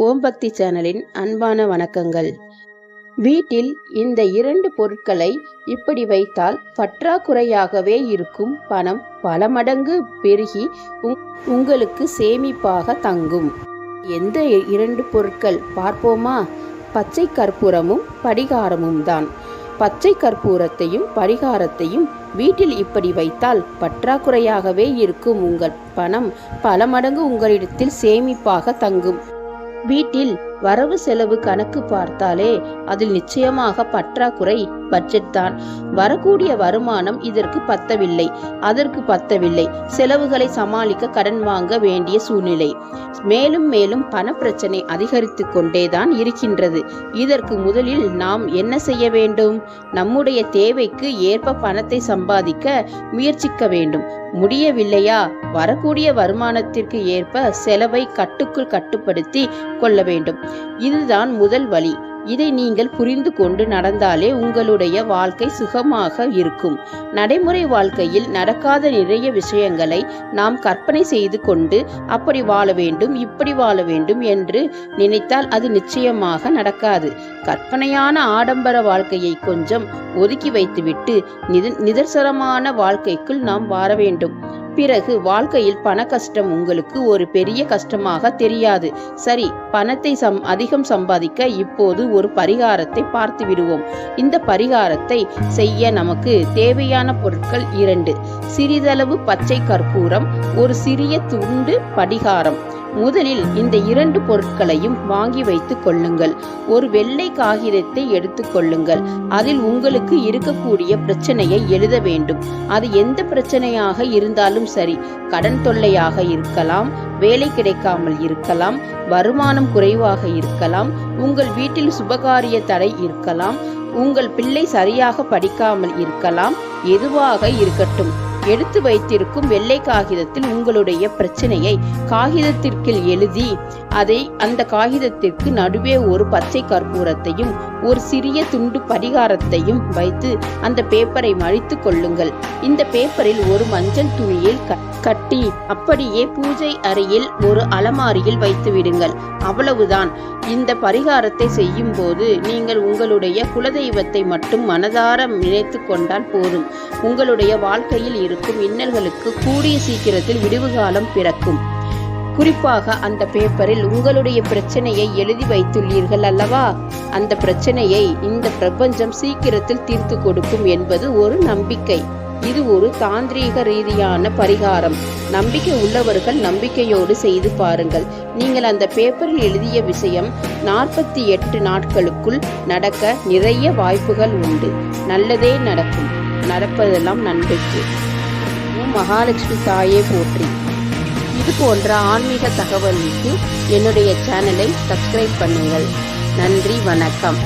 ஓம் பக்தி சேனலின் அன்பான வணக்கங்கள். வீட்டில் இந்த இரண்டு பொருட்களை இப்படி வைத்தால் பற்றாக்குறையாகவே இருக்கும் பணம் பல மடங்கு பெருகி உங்- உங்களுக்கு சேமிப்பாக தங்கும். எந்த இரண்டு பொருட்கள் பார்ப்போமா? பச்சை கற்பூரமும் படிகாரமும் தான். பச்சை கற்பூரத்தையும் படிகாரத்தையும் வீட்டில் இப்படி வைத்தால் பற்றாக்குறையாகவே இருக்கும் உங்கள் பணம் பல மடங்கு உங்களிடத்தில் சேமிப்பாக தங்கும். வீட்டில் வரவு செலவு கணக்கு பார்த்தாலே அதில் நிச்சயமாக பற்றாக்குறை பட்ஜெட் தான். வரக்கூடிய வருமானம் இதற்கு பத்தவில்லை. அதற்கு பத்தவில்லை. செலவுகளை சமாளிக்க கடன் வாங்க வேண்டிய சூழ்நிலை. மேலும் மேலும் பண பிரச்சனை அதிகரித்து கொண்டேதான் இருக்கின்றது. இதற்கு முதலில் நாம் என்ன செய்ய வேண்டும்? நம்முடைய தேவைக்கு ஏற்ப பணத்தை சம்பாதிக்க முயற்சிக்க வேண்டும். முடியவில்லையா? வரக்கூடிய வருமானத்திற்கு ஏற்ப செலவை கட்டுக்குள் கட்டுப்படுத்தி கொள்ள வேண்டும். இதுதான் முதல் வழி. இதை நீங்கள் புரிந்து கொண்டு நடந்தாலே உங்களுடைய வாழ்க்கை சுகமாக இருக்கும். நடைமுறை வாழ்க்கையில் நடக்காத நிறைய விஷயங்களை நாம் கற்பனை செய்து கொண்டு அப்படி வாழ வேண்டும் இப்படி வாழ வேண்டும் என்று நினைத்தால் அது நிச்சயமாக நடக்காது. கற்பனையான ஆடம்பர வாழ்க்கையை கொஞ்சம் ஒதுக்கி வைத்துவிட்டு நித நிதர்சனமான வாழ்க்கைக்குள் நாம் வாழ வேண்டும். பிறகு வாழ்க்கையில் பண கஷ்டம் உங்களுக்கு ஒரு பெரிய கஷ்டமாக தெரியாது. சரி பணத்தை சம் அதிகம் சம்பாதிக்க இப்போது ஒரு பரிகாரத்தை பார்த்து விடுவோம். இந்த பரிகாரத்தை செய்ய நமக்கு தேவையான பொருட்கள் இரண்டு. சிறிதளவு பச்சை கற்பூரம் ஒரு சிறிய துண்டு படிகாரம். முதலில் இந்த இரண்டு பொருட்களையும் வாங்கி வைத்துக் கொள்ளுங்கள். ஒரு வெள்ளை காகிதத்தை எடுத்துக் கொள்ளுங்கள். அதில் உங்களுக்கு இருக்கக்கூடிய பிரச்சனையை எழுத வேண்டும். அது எந்த பிரச்சனையாக இருந்தாலும் சரி கடன் தொல்லையாக இருக்கலாம் வேலை கிடைக்காமல் இருக்கலாம் வருமானம் குறைவாக இருக்கலாம் உங்கள் வீட்டில் சுபகாரிய தடை இருக்கலாம் உங்கள் பிள்ளை சரியாக படிக்காமல் இருக்கலாம் எதுவாக இருக்கட்டும். எடுத்து வைத்திருக்கும் வெள்ளை காகிதத்தில் உங்களுடைய பிரச்சனையை காகிதத்திற்குள் எழுதி அதை அந்த காகிதத்திற்கு நடுவே ஒரு பச்சை கற்பூரத்தையும் ஒரு சிறிய துண்டு பரிகாரத்தையும் வைத்து அந்த பேப்பரை மடித்து கொள்ளுங்கள். இந்த பேப்பரில் ஒரு மஞ்சள் துணியில் க- கட்டி அப்படியே பூஜை அறையில் ஒரு அலமாரியில் வைத்து விடுங்கள். அவ்வளவுதான். இந்த பரிகாரத்தை செய்யும் போது நீங்கள் உங்களுடைய குலதெய்வத்தை மட்டும் மனதார நினைத்து கொண்டால் போதும். உங்களுடைய வாழ்க்கையில் இருக்கும் இன்னல்களுக்கு கூடிய சீக்கிரத்தில் விடுவு காலம் பிறக்கும். குறிப்பாக அந்த பேப்பரில் உங்களுடைய பிரச்சனையை எழுதி வைத்துள்ளீர்கள் அல்லவா? அந்த பிரச்சனையை இந்த பிரபஞ்சம் சீக்கிரத்தில் தீர்த்து கொடுக்கும் என்பது ஒரு நம்பிக்கை. இது ஒரு தாந்திரீக ரீதியான பரிகாரம். நம்பிக்கை உள்ளவர்கள் நம்பிக்கையோடு செய்து பாருங்கள். நீங்கள் அந்த பேப்பரில் எழுதிய விஷயம் நாற்பத்தி எட்டு நாட்களுக்குள் நடக்க நிறைய வாய்ப்புகள் உண்டு. நல்லதே நடக்கும். நடப்பதெல்லாம் நன்மைக்கு ஓம் மகாலட்சுமி தாயே போற்றி. இது போன்ற ஆன்மீக தகவலுக்கு என்னுடைய சேனலை சப்ஸ்கிரைப் பண்ணுங்கள். நன்றி வணக்கம்.